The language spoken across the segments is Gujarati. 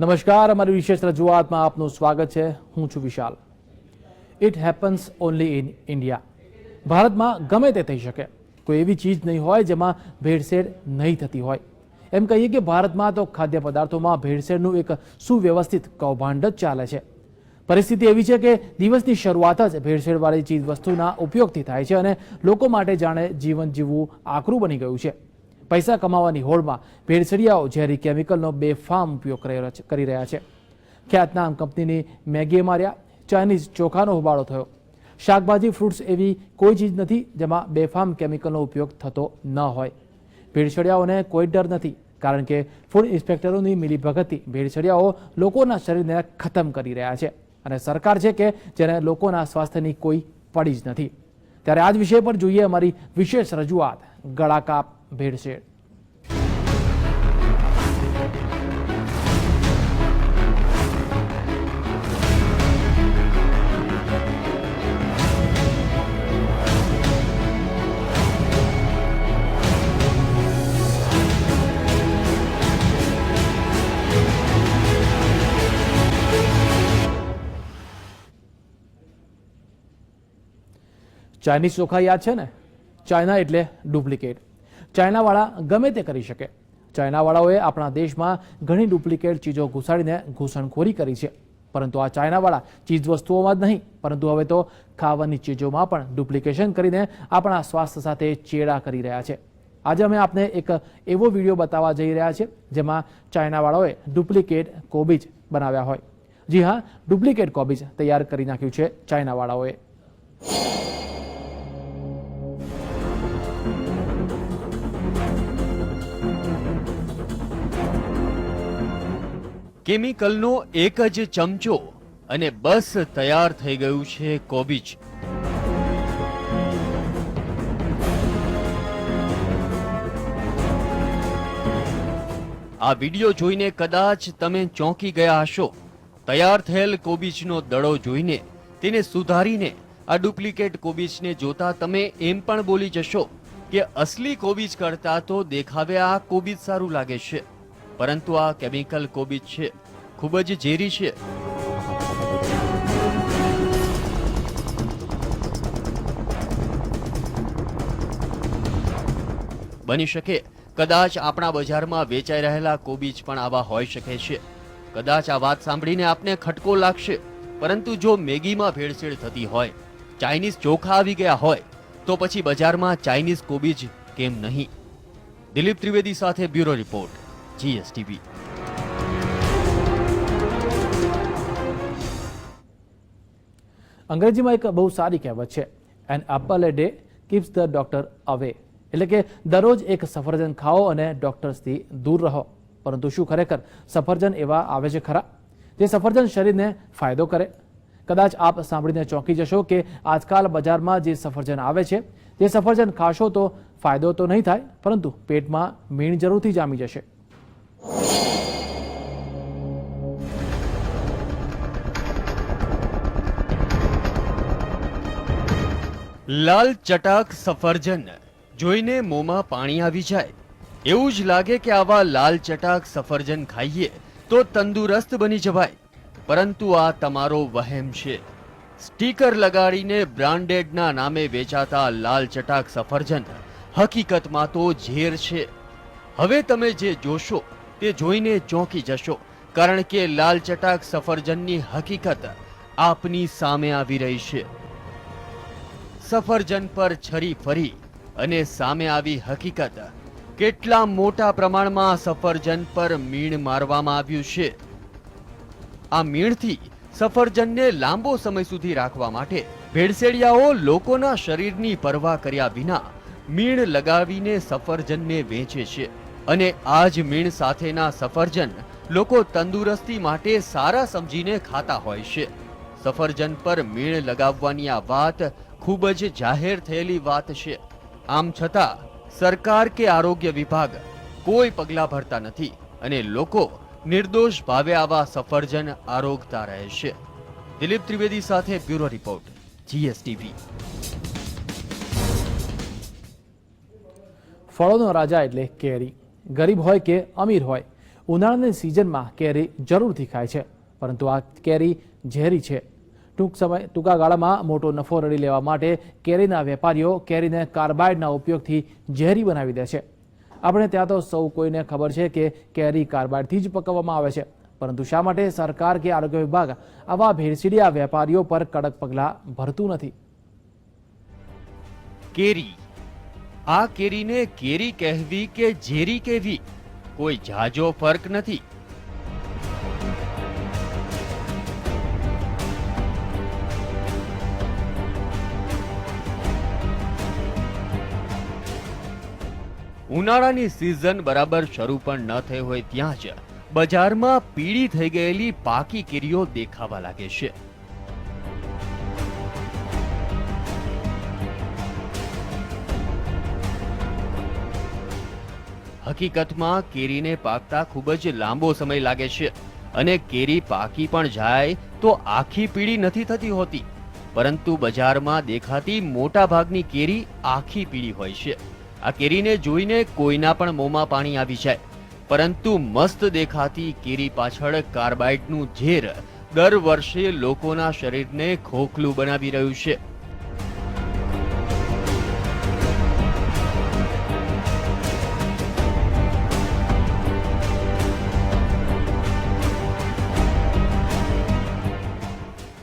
નમસ્કાર, અમારી વિશેષ રજૂઆતમાં આપનું સ્વાગત છે. હું છું Vishal. It happens only in India ભારતમાં ગમે તે થઈ શકે. કોઈ એવી ચીજ નહીં હોય જેમાં ભેળસેળ નહીં થતી હોય. એમ કહીએ કે ભારતમાં તો ખાદ્ય પદાર્થોમાં ભેળસેળનું એક સુવ્યવસ્થિત કૌભાંડ જ ચાલે છે. પરિસ્થિતિ એવી છે કે દિવસની શરૂઆત જ ભેળસેળવાળી ચીજ વસ્તુના ઉપયોગથી થાય છે અને લોકો માટે જાણે જીવન જીવવું આકરું બની ગયું છે. પૈસા કમાવાની હોડમાં ભેળસેડિયાઓ ઝેરી કેમિકલનો બેફામ ઉપયોગ કરી રહ્યા છે- ખ્યાતનામ કંપનીની મેગીએ માર્યા. ચાઇનીઝ ચોખાનો હોબાળો થયો. શાકભાજી, ફ્રૂટ્સ એવી કોઈ ચીજ નથી જેમાં બેફામ કેમિકલનો ઉપયોગ થતો ન હોય. ભેળસેડિયાઓને કોઈ ડર નથી, કારણ કે ફૂડ ઇન્સ્પેક્ટરોની મિલીભગતથી ભેળસેડિયાઓ લોકોના શરીરને ખતમ કરી રહ્યા છે અને સરકાર છે કે જેને લોકોના સ્વાસ્થ્યની કોઈ પડી જ નથી. ત્યારે આજ વિષય પર જોઈએ અમારી વિશેષ રજૂઆત. ગળાકાપ ભેળસેળ. ચાઇનીઝ ચોખા યાદ છે ને? ચાઇના એટલે ડુપ્લિકેટ. ચાઇનાવાળા ગમે તે કરી શકે. ચાઇનાવાળાઓએ આપણા દેશમાં ઘણી ડુપ્લિકેટ ચીજો ઘુસાડીને ઘૂસણખોરી કરી છે. પરંતુ આ ચાઇનાવાળા ચીજ વસ્તુઓમાં જ નહીં, પરંતુ હવે તો ખાવાની ચીજોમાં પણ ડુપ્લિકેશન કરીને આપણા સ્વાસ્થ્ય સાથે ચેડા કરી રહ્યા છે. આજે અમે આપને એક એવો વીડિયો બતાવવા જઈ રહ્યા છે જેમાં ચાઇનાવાળાઓએ ડુપ્લિકેટ કોબીજ બનાવ્યા હોય. જી હા, ડુપ્લિકેટ કોબીજ તૈયાર કરી નાખ્યું છે ચાઇનાવાળાઓએ. કેમિકલનો એક જ ચમચો અને બસ તૈયાર થઈ ગયું છે કોબીજ. આ વિડિયો જોઈને કદાચ તમે ચોંકી ગયા હશો. તૈયાર થયેલ કોબીજનો દડો જોઈને, તેને સુધારીને આ ડુપ્લિકેટ કોબીજને જોતા તમે એમ પણ બોલી જશો કે અસલી કોબીજ કરતા તો દેખાવે આ કોબીજ સારું લાગે છે. પરંતુ આ કેમિકલ કોબીજ છે. ખૂબ જ ઝેરી છે. બની શકે. કદાચ આપણા બજારમાં વેચાઈ રહેલા કોબીજ પણ આવા હોઈ શકે છે. કદાચ આ વાત સાંભળીને આપને ખટકો લાગશે. પરંતુ જો મેગીમાં ભેળસેળ થતી હોય, ચાઇનીઝ ચોખા આવી ગયા હોય, તો પછી બજારમાં ચાઇનીઝ કોબીજ કેમ નહીં? દિલીપ ત્રિવેદી સાથે બ્યુરો રિપોર્ટ. જીએસટીવી અંગ્રેજીમાં એક બહુ સારી કહેવત છે an apple a day keeps the doctor away એટલે કે, દરરોજ એક સફરજન ખાઓ અને ડોક્ટર્સથી દૂર રહો. પરંતુ શું ખરેખર સફરજન એવા આવે છે ખરા? જે સફરજન શરીરને ફાયદો કરે. કદાચ આપ સાંભળીને ચોંકી જશો કે આજકાલ બજારમાં જે સફરજન આવે છે, જે સફરજન ખાશો તો ફાયદો તો નહીં થાય, પરંતુ પેટમાં મીણ જરૂરથી જામી જશે. લાલ ચટાક સફરજન. જોઈને મોંમાં પાણી આવી જાય. એવું જ લાગે કે આવા લાલ ચટાક સફરજન ખાઈએ તો તંદુરસ્ત બની જવાય. પરંતુ આ તમારો વહેમ છે. સ્ટીકર લગાડીને બ્રાન્ડેડના નામે વેચાતા લાલ ચટાક સફરજન હકીકતમાં તો ઝેર છે. હવે તમે જે જોશો તે જોઈને ચોંકી જશો, કારણ કે લાલ ચટાક સફરજનની હકીકત આપની સામે આવી રહી છે. સફરજન પર છરી ફરી અને સામે આવી હકીકત કેટલા મોટા પ્રમાણમાં સફરજન પર મીણ મારવામાં આવ્યું છે. આ મીણથી સફરજનને લાંબો સમય સુધી રાખવા માટે ભેળસેડિયાઓ લોકોના શરીરની પરવા કર્યા વિના મીણ લગાવીને સફરજનને વેચે છે. અને આ જ મીણ સાથેના સફરજન લોકો તંદુરસ્તી માટે સારા સમજીને ખાતા હોય છે. સફરજન પર મીણ લગાવવાની આ વાત ખૂબ જ જાહેર થયેલી વાત છે. આમ છતાં, સરકાર કે આરોગ્ય વિભાગ કોઈ પગલાં ભરતા નથી અને લોકો નિર્દોષ ભાવે આવા સફરજન આરોગતા રહે છે. દિલીપ ત્રિવેદી સાથે બ્યુરો રિપોર્ટ, જીએસટીવી. ફળોનો રાજા એટલે કેરી. ગરીબ હોય કે અમીર હોય, ઉનાળાની સિઝનમાં કેરી જરૂરથી ખાય છે, પરંતુ આ કેરી ઝેરી છે. ટૂંક સમય, ટૂંકા ગાળામાં મોટો નફો રડી લેવા માટે કેરીના વેપારીઓ કેરીને કાર્બાઇડના ઉપયોગથી ઝેરી બનાવી દે છે. આપણે ત્યાં તો સૌ કોઈને ખબર છે કે કેરી કાર્બાઇડથી જ પકવવામાં આવે છે, પરંતુ શા માટે સરકાર કે આરોગ્ય વિભાગ આવા ભેળસીડિયા વેપારીઓ પર કડક પગલાં ભરતું નથી? કેરી આ કેરીને કેરી કહેવી કે ઝેરી કહેવી? કોઈ જાજો ફર્ક નથી. ઉનાળાની સિઝન બરાબર શરૂ પણ ન થઈ હોય ત્યાં જ બજારમાં પીળી થઈ ગયેલી પાકી કેરીઓ દેખાવા લાગે છે. હકીકતમાં કેરીને પાકતા ખૂબ જ લાંબો સમય લાગે છે અને કેરી પાકી પણ જાય તો આખી પીળી નથી થતી હોતી. પરંતુ બજારમાં દેખાતી મોટા ભાગની કેરી આખી પીળી હોય છે. આ કેરીને જોઈને કોઈના પણ મોંમાં પાણી આવી જાય. પરંતુ મસ્ત દેખાતી કેરી પાછળ કાર્બાઇડનું ઝેર દર વર્ષે લોકોના શરીરને ખોખલું બનાવી રહ્યું છે.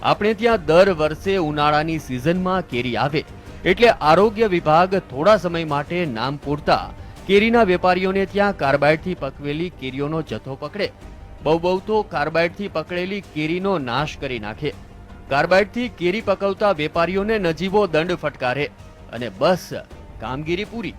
આપણે ત્યાં દર વર્ષે ઉનાળાની સિઝનમાં કેરી આવે. એટલે આરોગ્ય વિભાગ થોડા સમય માટે નામ પૂરતા કેરીના વેપારીઓને ત્યાં કાર્બાઇડથી પકવેલી કેરીઓનો જથ્થો પકડે. બહુ બહુ તો કાર્બાઇડથી પકડેલી કેરીનો નાશ કરી નાખે. કાર્બાઇડથી કેરી પકવતા વેપારીઓને નજીવો દંડ ફટકારે. અને બસ કામગીરી પૂરી.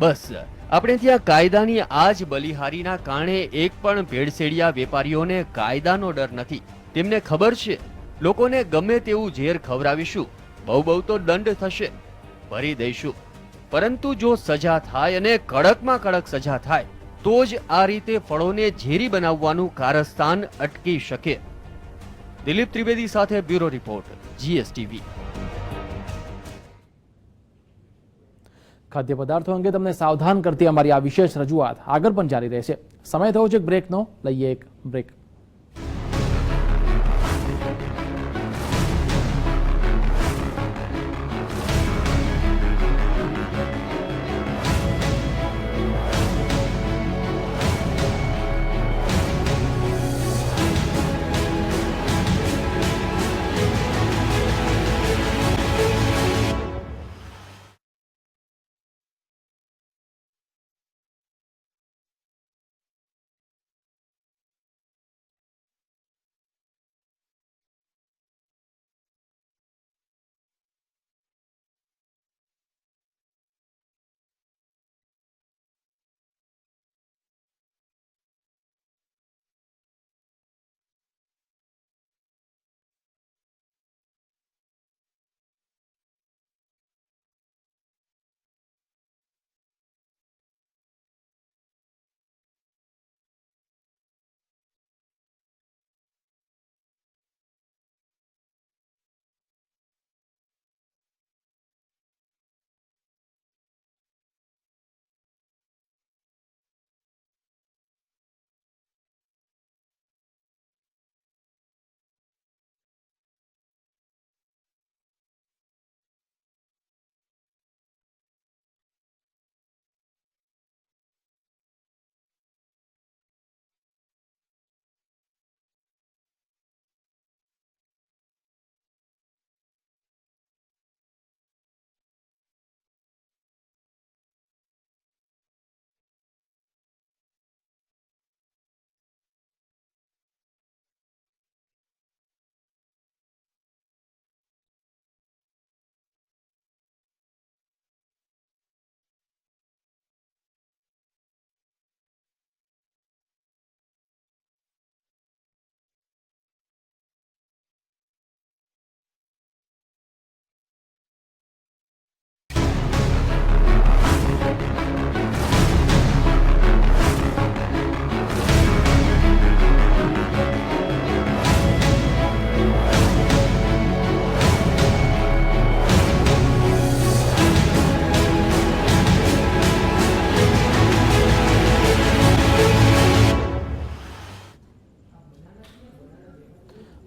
બસ. આપણે ત્યાં કાયદાની આ જ બલિહારીના કારણે એક પણ ભેળસેડિયા વેપારીઓને કાયદાનો ડર નથી. તેમને ખબર છે, લોકોને ગમે તેવું ઝેર ખવડાવીશું. બહુ બહુ તો દંડ થશે. ભરી દઈશું. પરંતુ જો સજા થાય અને કડકમાં કડક સજા થાય, તો જ આ રીતે ફળોને ઝેરી બનાવવાનું કારસ્તાન અટકી શકે. દિલીપ ત્રિવેદી સાથે બ્યુરો રિપોર્ટ, જીએસટીવી. ખાદ્ય પદાર્થો અંગે તમને સાવધાન કરતી અમારી આ વિશેષ રજૂઆત આગળ પણ જારી રહેશે. સમય થયો છે બ્રેકનો લઈએ એક બ્રેક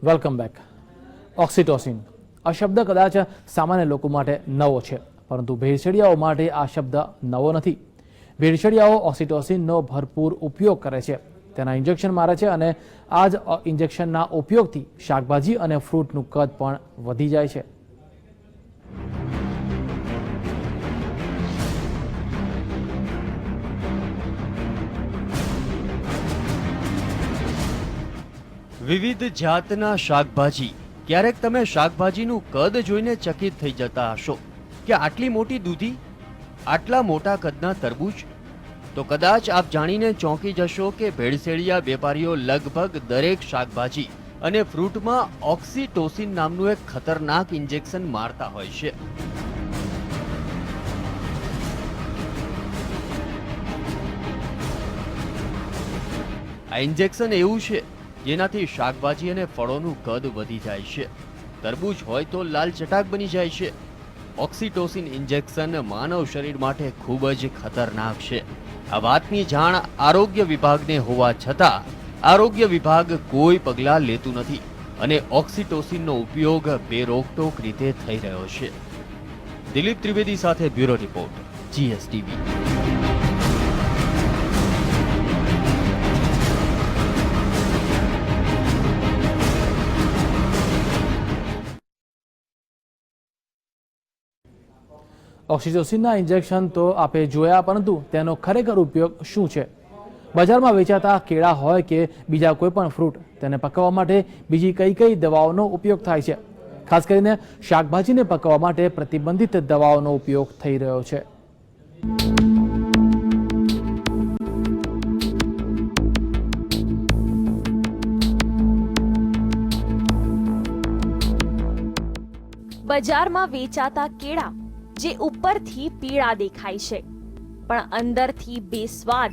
વેલકમ બેક ઓક્સિટોસિન આ શબ્દ કદાચ સામાન્ય લોકો માટે નવો છે, પરંતુ ભેળસેડિયાઓ માટે આ શબ્દ નવો નથી. ભેળસેડિયાઓ ઓક્સિટોસિનનો ભરપૂર ઉપયોગ કરે છે. તેના ઇન્જેક્શન મારે છે અને આ જ ઇન્જેક્શનના ઉપયોગથી શાકભાજી અને ફ્રૂટનું કદ પણ વધી જાય છે. વિવિધ જાતના શાકભાજી. ક્યારેક તમે શાકભાજીનું કદ જોઈને ચકિત થઈ જતા હશો. કે આટલી મોટી દૂધી? આટલા મોટા કદના તરબૂચ? તો કદાચ આપ જાણીને ચોંકી જશો કે ભેળસેળિયા વેપારીઓ લગભગ દરેક શાકભાજી અને ફ્રૂટમાં ઓક્સિટોસિન નામનું એક ખતરનાક ઇન્જેક્શન મારતા હોય છે. આ ઇન્જેક્શન એવું છે જેનાથી શાકભાજી અને ફળોનું કદ વધી જાય છે. તરબૂચ હોય તો લાલ ચટાક બની જાય છે. ઓક્સિટોસિન ઇન્જેક્શન માનવ શરીર માટે ખૂબ જ ખતરનાક છે. આ વાતની જાણ આરોગ્ય વિભાગને હોવા છતાં આરોગ્ય વિભાગ કોઈ પગલાં લેતું નથી અને ઓક્સિટોસિનનો ઉપયોગ બેરોકટોક રીતે થઈ રહ્યો છે. દિલીપ ત્રિવેદી સાથે બ્યુરો રિપોર્ટ, જીએસટીવી. ઓક્સિટોસિનના ઇન્જેક્શન તો આપે જોયા, પરંતુ તેનો ખરેખર ઉપયોગ શું છે? બજારમાં વેચાતા કેળા હોય કે બીજા કોઈ પણ ફ્રૂટ, તેને પકવવા માટે બીજી કઈ કઈ દવાઓનો ઉપયોગ થાય છે? ખાસ કરીને શાકભાજીને પકવવા માટે પ્રતિબંધિત દવાઓનો ઉપયોગ થઈ રહ્યો છે. બજારમાં વેચાતા કેળા જે ઉપરથી પીળા દેખાય છે. પણ અંદરથી બેસ્વાદ,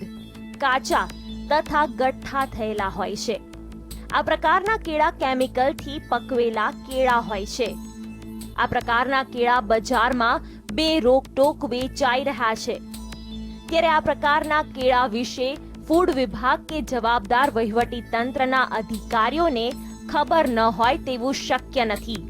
કાચા તથા ગઠ્ઠા થયેલા હોય છે. આ પ્રકારના કેળા કેમિકલથી પકવેલા કેળા હોય છે. આ પ્રકારના કેળા બજારમાં બે રોકટોક વેચાઈ રહ્યા છે. ત્યારે આ પ્રકારના કેળા વિશે ફૂડ વિભાગ કે જવાબદાર વહીવટી તંત્રના અધિકારીઓને ખબર ન હોય તેવું શક્ય નથી.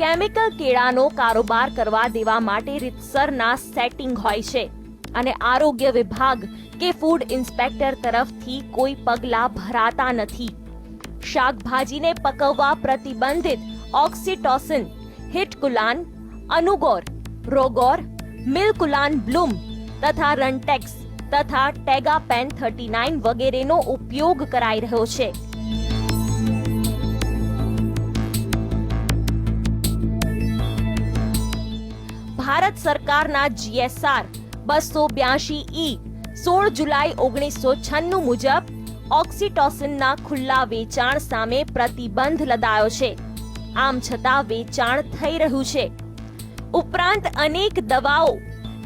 કેમિકલ કેળાનો કારોબાર કરવા દેવા માટે રીતસરના સેટિંગ હોય છે. અને આરોગ્ય વિભાગ કે ફૂડ ઇન્સ્પેક્ટર તરફથી કોઈ પગલાં ભરાતા નથી. શાકભાજીને પકવવા પ્રતિબંધિત ઓક્સિટોસિન, હિટકુલાન, અનુગોર, રોગોર, મિલકુલાન બ્લૂમ તથા રનટેક્સ તથા ટેગાપેન થર્ટી નાઇન વગેરેનો ઉપયોગ કરાઈ રહ્યો છે. ભારત સરકારના જીએસઆર બસો બ્યાસી ઈ સોળ જુલાઈ ઓગણીસો છન્નું મુજબ ઓક્સિટોસિનના ખુલ્લા વેચાણ સામે પ્રતિબંધ લદાયો છે. આમ છતાં વેચાણ થઈ રહ્યું છે. ઉપરાંત અનેક દવાઓ,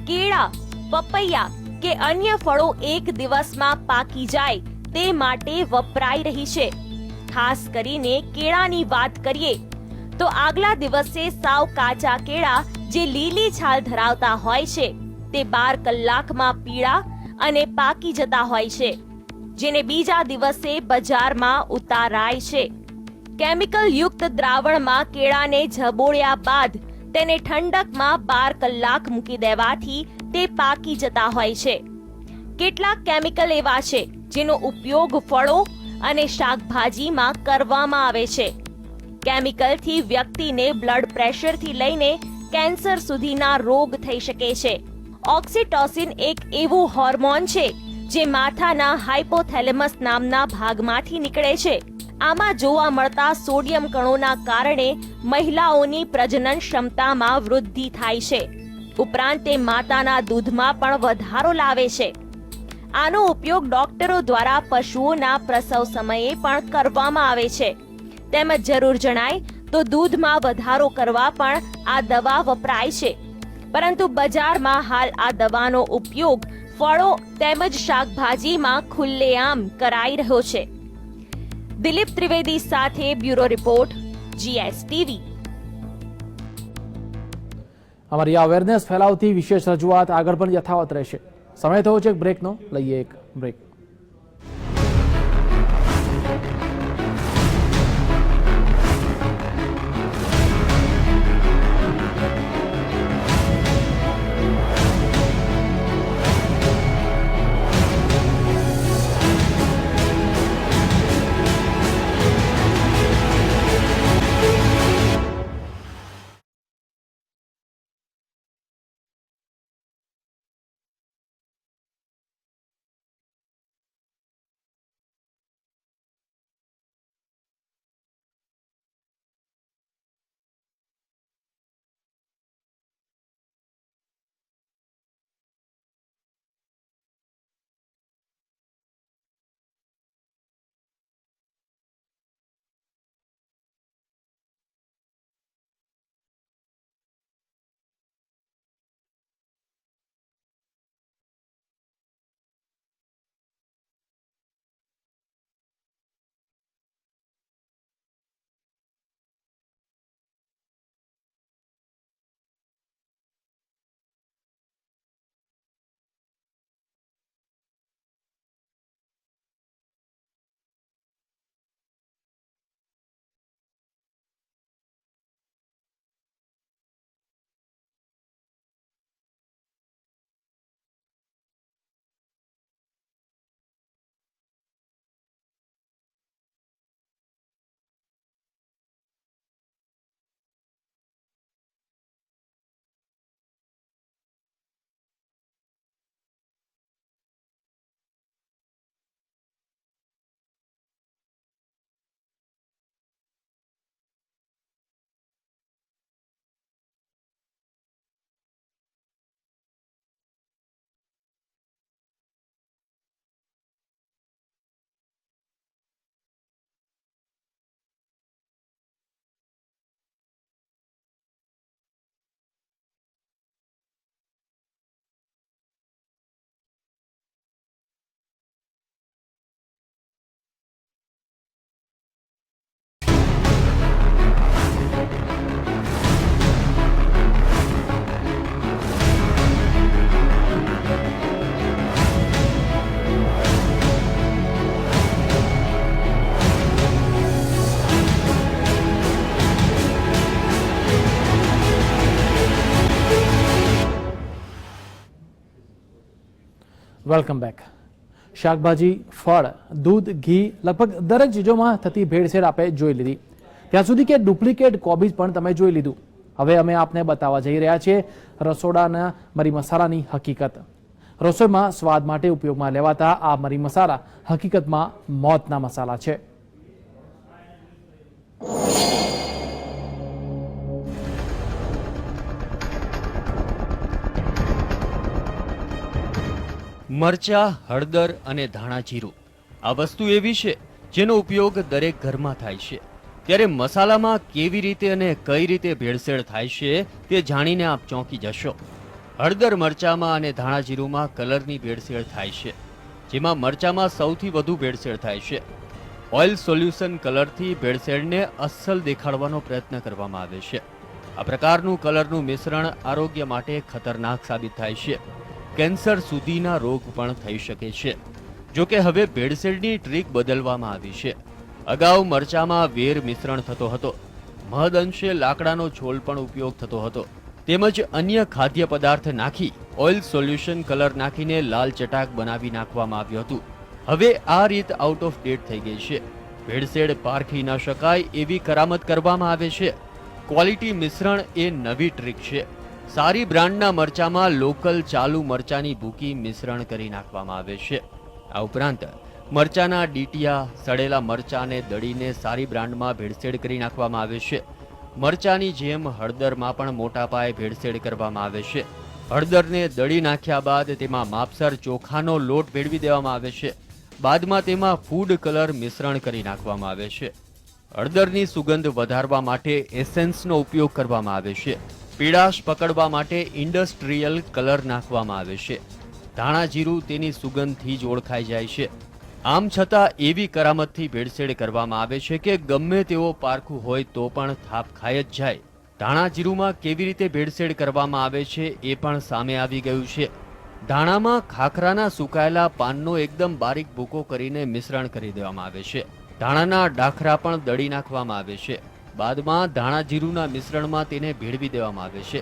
કેળા, પપૈયા કે અન્ય ફળો એક દિવસમાં પાકી જાય તે માટે વપરાઈ રહી છે. ખાસ કરીને કેળાની વાત કરીએ તો આગલા દિવસે સાવ કાચા કેળા જે લીલી છાલ ધરાવતા હોય છે, તે બાર કલાકમાં પીળા અને પાકી જતા હોય છે, જેને બીજા દિવસે બજારમાં ઉતારાય છે. કેમિકલ યુક્ત દ્રાવણમાં કેળાને ઝબોળ્યા બાદ તેને ઠંડકમાં બાર કલાક મૂકી દેવાથી તે પાકી જતા હોય છે. કેટલાક કેમિકલ એવા છે, જેનો ઉપયોગ ફળો અને શાકભાજીમાં કરવામાં આવે છે. કેમિકલથી વ્યક્તિને બ્લડ પ્રેશરથી લઈને કેન્સર સુધીના રોગ થઈ શકે છે. ઓક્સિટોસિન એક એવું હોર્મોન છે જે માથાના હાઇપોથેલેમસ નામના ભાગમાંથી નીકળે છે. આમાં જોવા મળતા સોડિયમ કણોના કારણે મહિલાઓની પ્રજનન ક્ષમતામાં વૃદ્ધિ થાય છે. ઉપરાંત તે માતાના દૂધમાં પણ વધારો લાવે છે. આનો ઉપયોગ ડોક્ટરો દ્વારા પશુઓના પ્રસવ સમયે પણ કરવામાં આવે છે. તેમજ જરૂર જણાય તો દૂધમાં વધારો કરવા પણ આ દવા વપરાય છે. પરંતુ બજારમાં હાલ આ દવાનો ઉપયોગ ફળો તેમજ શાકભાજીમાં ખુલ્લેઆમ કરાઈ રહ્યો છે. દિલીપ ત્રિવેદી સાથે બ્યુરો રિપોર્ટ જીએસટીવી અમારી અવેરનેસ ફેલાવતી વિશેષ રજૂઆત આગળ પણ યથાવત રહેશે. સમય થયો છે એક બ્રેકનો લઈએ એક બ્રેક વેલકમ બેક શાકભાજી, ફળ, દૂધ, ઘી, લગભગ દરેક ચીજોમાં થતી ભેળસેળ આપણે જોઈ લીધી. ત્યાં સુધી કે ડુપ્લિકેટ કોબીજ પણ તમે જોઈ લીધું. હવે અમે આપને બતાવવા જઈ રહ્યા છીએ રસોડાના મરી મસાલાની હકીકત. રસોઈમાં સ્વાદ માટે ઉપયોગમાં લેવાતા આ મરી મસાલા હકીકતમાં મોતના મસાલા છે. મરચા, હળદર અને ધાણા જીરું. આ વસ્તુ એવી છે જેનો ઉપયોગ દરેક ઘરમાં થાય છે. ત્યારે મસાલામાં કેવી રીતે અને કઈ રીતે ભેળસેળ થાય છે તે જાણીને આપ ચોંકી જશો. હળદર મરચામાં અને ધાણા જીરુંમાં કલરની ભેળસેળ થાય છે, જેમાં મરચામાં સૌથી વધુ ભેળસેળ થાય છે. ઓઇલ સોલ્યુશન કલરથી ભેળસેળને અસલ દેખાડવાનો પ્રયત્ન કરવામાં આવે છે. આ પ્રકારનું કલરનું મિશ્રણ આરોગ્ય માટે ખતરનાક સાબિત થાય છે. કેન્સર સુધીના રોગ પણ થઈ શકે છે. જોકે હવે ભેળસેળની ટ્રીક બદલવામાં આવી છે. અગાઉ મરચામાં વેર મિશ્રણ થતો હતો. મહદ અંશે લાકડાનો છોલ પણ ઉપયોગ થતો હતો. તેમજ અન્ય ખાદ્ય પદાર્થ નાખી, ઓઇલ સોલ્યુશન કલર નાખીને લાલ ચટાક બનાવી નાખવામાં આવ્યું હતું. હવે આ રીત આઉટ ઓફ ડેટ થઈ ગઈ છે. ભેળસેળ પારખી ન શકાય એવી કરામત કરવામાં આવે છે. ક્વોલિટી મિશ્રણ એ નવી ટ્રીક છે. સારી બ્રાન્ડના મરચામાં લોકલ ચાલુ મરચાની ભૂકી મિશ્રણ કરી નાખવામાં આવે છે. આ ઉપરાંત મરચાના ડીટિયા, સડેલા મરચાને દળીને સારી બ્રાન્ડમાં ભેળસેળ કરી નાખવામાં આવે છે. મરચાની જેમ હળદરમાં પણ મોટા પાયે ભેળસેળ કરવામાં આવે છે. હળદરને દળી નાખ્યા બાદ તેમાં માપસર ચોખાનો લોટ ભેળવી દેવામાં આવે છે. બાદમાં તેમાં ફૂડ કલર મિશ્રણ કરી નાખવામાં આવે છે. હળદરની સુગંધ વધારવા માટે એસેન્સનો ઉપયોગ કરવામાં આવે છે. પીળાશ પકડવા માટે ઇન્ડસ્ટ્રીયલ કલર નાખવામાં આવે છે. ધાણા જીરું તેની સુગંધથી જ ઓળખાઈ જાય છે. આમ છતાં એવી કરામતથી ભેળસેળ કરવામાં આવે છે કે ગમે તેવો પારખું હોય તો પણ થાપ ખાઈ જ જાય. ધાણા જીરુમાં કેવી રીતે ભેળસેળ કરવામાં આવે છે એ પણ સામે આવી ગયું છે. ધાણામાં ખાખરાના સુકાયેલા પાનનો એકદમ બારીક ભૂકો કરીને મિશ્રણ કરી દેવામાં આવે છે. ધાણાના ડાખરા પણ દળી નાખવામાં આવે છે. બાદમાં ધાણા જીરુંના મિશ્રણમાં તેને ભેળવી દેવામાં આવે છે.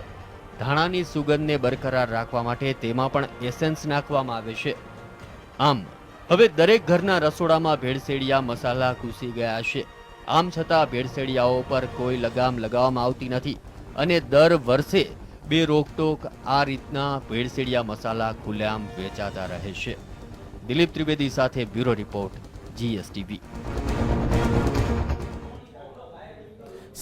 ધાણાની સુગંધને બરકરાર રાખવા માટે તેમાં પણ એસેન્સ નાખવામાં આવે છે. આમ, હવે દરેક ઘરના રસોડામાં ભેળસેડિયા મસાલા ઘૂસી ગયા છે. આમ છતાં ભેળસેડિયાઓ પર કોઈ લગામ લગાવવામાં આવતી નથી અને દર વર્ષે બે રોકટોક આ રીતના ભેળસેડિયા મસાલા ખુલ્લેઆમ વેચાતા રહે છે. દિલીપ ત્રિવેદી સાથે બ્યુરો રિપોર્ટ, જીએસટીવી.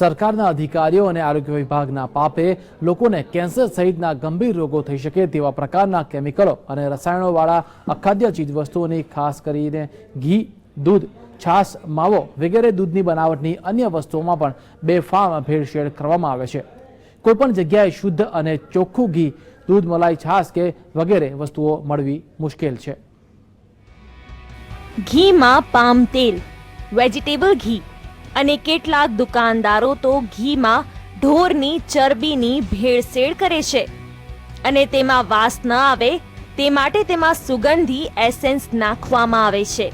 સરકારના અધિકારીઓ અને આરોગ્ય વિભાગના પાપે લોકોને કેન્સર સહિતના ગંભીર રોગો થઈ શકે તેવા પ્રકારના કેમિકલો અને રસાયણોવાળા અખાદ્ય ચીજવસ્તુઓની ખાસ કરીને ઘી, દૂધ, છાશ, માવો વગેરે દૂધની બનાવટની અન્ય વસ્તુઓમાં પણ બેફામ ભેળસેળ કરવામાં આવે છે. કોઈપણ જગ્યાએ શુદ્ધ અને ચોખ્ખું ઘી, દૂધ, મલાઈ, છાશ કે વગેરે વસ્તુઓ મળવી મુશ્કેલ છે. ઘીમાં પામ તેલ, વેજીટેબલ ઘી અને કેટલાક દુકાનદારો તો ઘીમાં ઢોરની, ચરબીની ભેળસેળ કરે છે. અને તેમાં વાસ ન આવે, તે માટે તેમાં સુગંધી, એસેન્સ નાખવામાં આવે છે.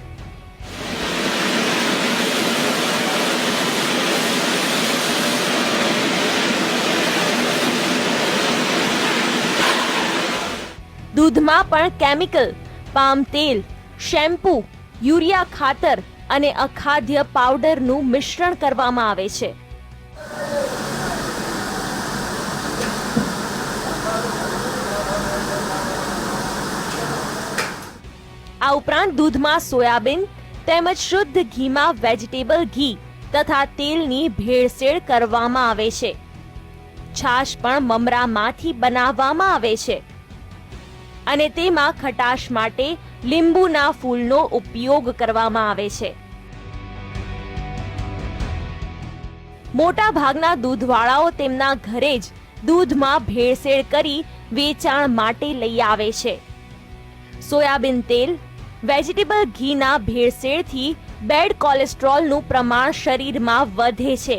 દૂધમાં પણ કેમિકલ, પામ તેલ, શેમ્પૂ, યુરિયા ખાતર અને અખાદ્ય પાવડરનું મિશ્રણ કરવામાં આવે છે. આ ઉપરાંત દૂધમાં સોયાબીન તેમજ શુદ્ધ ઘીમાં વેજીટેબલ ઘી તથા તેલની ભેળસેળ કરવામાં આવે છે. છાશ પણ મમરામાંથી બનાવવામાં આવે છે. અને તેમાં ખટાશ માટે લીંબુના ફૂલનો ઉપયોગ કરવામાં આવે છે. મોટા ભાગના દૂધવાળાઓ તેમના ઘરે જ દૂધમાં ભેળસેળ કરી વેચાણ માટે લઈ આવે છે. સોયાબીન તેલ, વેજીટેબલ ઘીના ભેળસેળથી બેડ કોલેસ્ટ્રોલનું પ્રમાણ શરીરમાં વધે છે,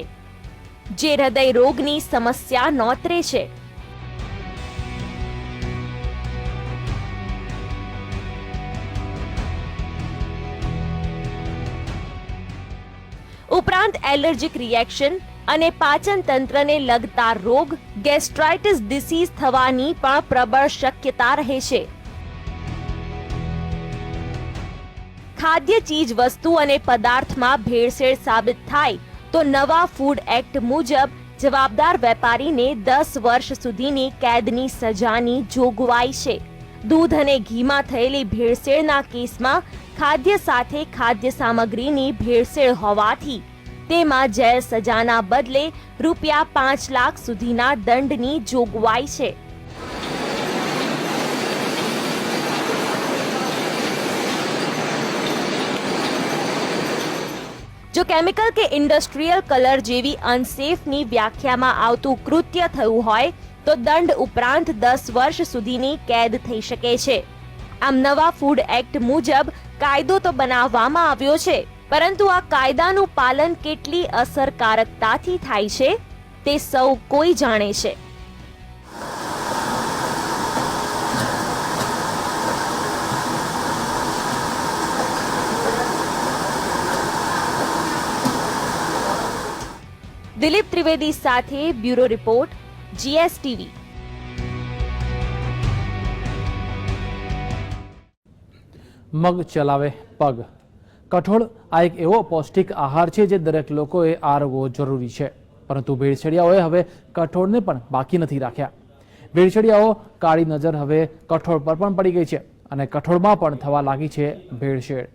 જે હૃદય રોગની સમસ્યા નોતરે છે. ઉપરાંત એલર્જીક રિએક્શન અને પાચન તંત્રને લગતા રોગ, ગેસ્ટ્રાઇટિસ ડિસીઝ થવાની પણ પ્રબળ શક્યતા રહે છે. ખાદ્ય ચીજ વસ્તુ અને પદાર્થમાં ભેળસેળ સાબિત થાય તો નવા ફૂડ એક્ટ મુજબ જવાબદાર વેપારીને દસ વર્ષ સુધીની કેદની સજાની જોગવાઈ છે. દૂધ અને ઘીમાં થયેલી ભેળસેળના કેસમાં ખાદ્ય સાથે ખાદ્ય સામગ્રીની ભેળસેળ હોવાથી તેમાં જેલ સજાના બદલે રૂપિયા પાંચ લાખ સુધીના દંડની જોગવાઈ છે. જો કેમિકલ કે ઇન્ડસ્ટ્રીયલ કલર જેવી અનસેફની વ્યાખ્યામાં આવતું કૃત્ય થયું હોય, તો દંડ ઉપરાંત દસ વર્ષ સુધીની કેદ થઈ શકે છે. આમ નવા ફૂડ એક્ટ મુજબ કાયદો તો બનાવવામાં આવ્યો છે, પરંતુ આ કાયદાનું પાલન કેટલી અસરકારકતાથી થાય છે, તે સૌ કોઈ જાણે છે. દિલીપ ત્રિવેદી સાથે બ્યુરો રિપોર્ટ, જીએસટીવી. મગ ચલાવે પગ. કઠોળ આ એક એવો પૌષ્ટિક આહાર છે જે દરેક લોકોએ આરવવો જરૂરી છે. પરંતુ ભેળસેડિયાઓએ હવે કઠોળને પણ બાકી નથી રાખ્યા. ભેળસેડિયાઓ કાળી નજર હવે કઠોળ પર પણ પડી ગઈ છે અને કઠોળમાં પણ થવા લાગી છે ભેળસેળ.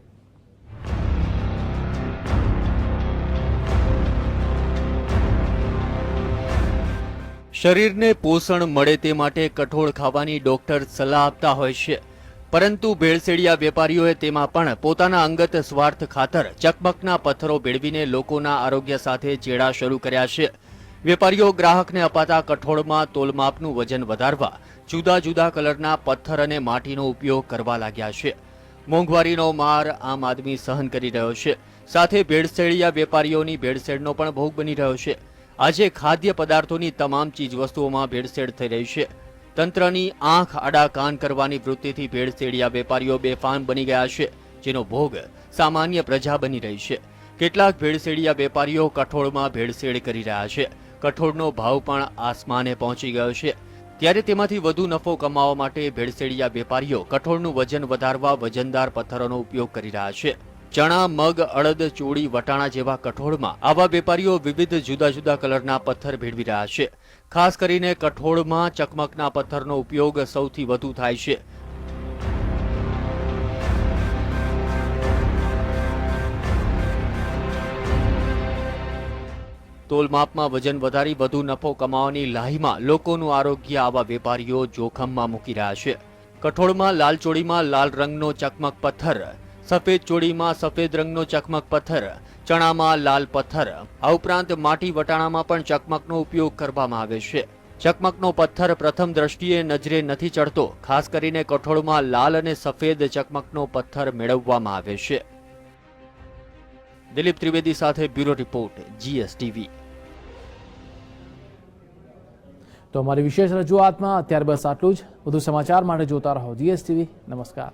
શરીરને પોષણ મળે તે માટે કઠોળ ખાવાની ડોક્ટર સલાહ આપતા હોય છે. પરંતુ ભેળસેડિયા વેપારીઓએ તેમાં પણ પોતાના અંગત સ્વાર્થ ખાતર ચકમકના પથ્થરો ભેળવીને લોકોના આરોગ્ય સાથે ચેડા શરૂ કર્યા છે. વેપારીઓ ગ્રાહકને અપાતા કઠોળમાં તોલમાપનું વજન વધારવા, જુદા જુદા કલરના પથ્થર અને માટીનો ઉપયોગ કરવા લાગ્યા છે. મોંઘવારીનો માર આમ આદમી સહન કરી રહ્યો છે. સાથે ભેળસેડિયા વેપારીઓની ભેળસેળનો પણ ભોગ બની રહ્યો છે. આજે ખાદ્ય પદાર્થોની તમામ ચીજવસ્તુઓમાં ભેળસેળ થઈ રહી છે. તંત્રની આંખ આડા કાન કરવાની વૃત્તિથી ભેળસેડિયા વેપારીઓ બેફાન બની ગયા છે, જેનો ભોગ સામાન્ય પ્રજા બની રહી છે. કેટલાક ભેળસેડિયા વેપારીઓ કઠોળમાં ભેળસેળ કરી રહ્યા છે. કઠોળનો ભાવ પણ આસમાને પહોંચી ગયો છે. ત્યારે તેમાંથી વધુ નફો કમાવા માટે ભેળસેડિયા વેપારીઓ કઠોળનું વજન વધારવા વજનદાર પથ્થરોનો ઉપયોગ કરી રહ્યા છે. ચણા, મગ, અડદ, ચોળી, વટાણા જેવા કઠોળમાં આવા વેપારીઓ વિવિધ જુદા જુદા કલરના પથ્થર ભેળવી રહ્યા છે. ખાસ કરીને કઠોળમાં ચકમકના પથ્થરનો ઉપયોગ સૌથી વધુ થાય છે. તોલમાપમાં વજન વધારી વધુ નફો કમાવાની લાહીમાં લોકોનું આરોગ્ય આવા વેપારીઓ જોખમમાં મૂકી રહ્યા છે. કઠોળમાં લાલચોળીમાં લાલ રંગનો ચકમક પથ્થર સફેદ ચોળીમાં સફેદ રંગનો ચકમક પથ્થર, ચણામાં લાલ પથ્થર. આ ઉપરાંત માટી વટાણામાં પણ ચકમકનો ઉપયોગ કરવામાં આવે છે. ચકમકનો પથ્થર પ્રથમ દ્રષ્ટિએ નજરે નથી ચડતો, ખાસ કરીને કઠોળમાં લાલ અને સફેદ ચકમકનો પથ્થર મેળવવામાં આવે છે. દિલીપ ત્રિવેદી સાથે બ્યુરો રિપોર્ટ જીએસટીવી તો અમારી વિશેષ રજૂઆતમાં અત્યારે બસ આટલું જ. વધુ સમાચાર માટે જોતા રહો જીએસટીવી નમસ્કાર.